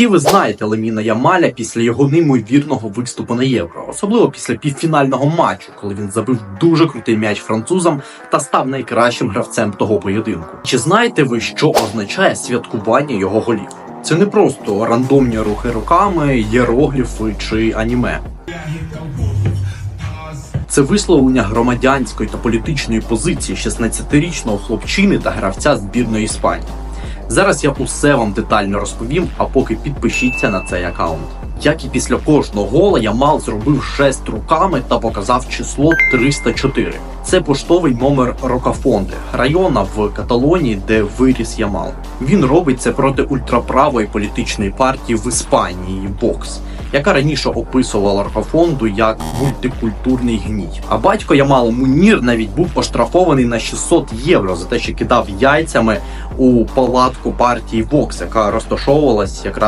Всі ви знаєте Леміна Ямаля після його неймовірного виступу на євро, особливо після півфінального матчу, коли він забив дуже крутий м'яч французам та став найкращим гравцем того поєдинку. Чи знаєте ви, що означає святкування його голів? Це не просто рандомні рухи руками, єрогліфи чи аніме. Це висловлення громадянської та політичної позиції 16-річного хлопчини та гравця збірної Іспанії. Зараз я усе вам детально розповім, а поки підпишіться на цей аккаунт. Як і після кожного гола Ямал зробив жест руками та показав число 304. Це поштовий номер Рокафонде, района в Каталонії, де виріс Ямал. Він робить це проти ультраправої політичної партії в Іспанії Бокс, яка раніше описувала Рокафонду як мультикультурний гній. А батько Ямала Мунір навіть був оштрафований на 600 євро за те, що кидав яйцями у палатку партії Вокс, яка розташовувалась якраз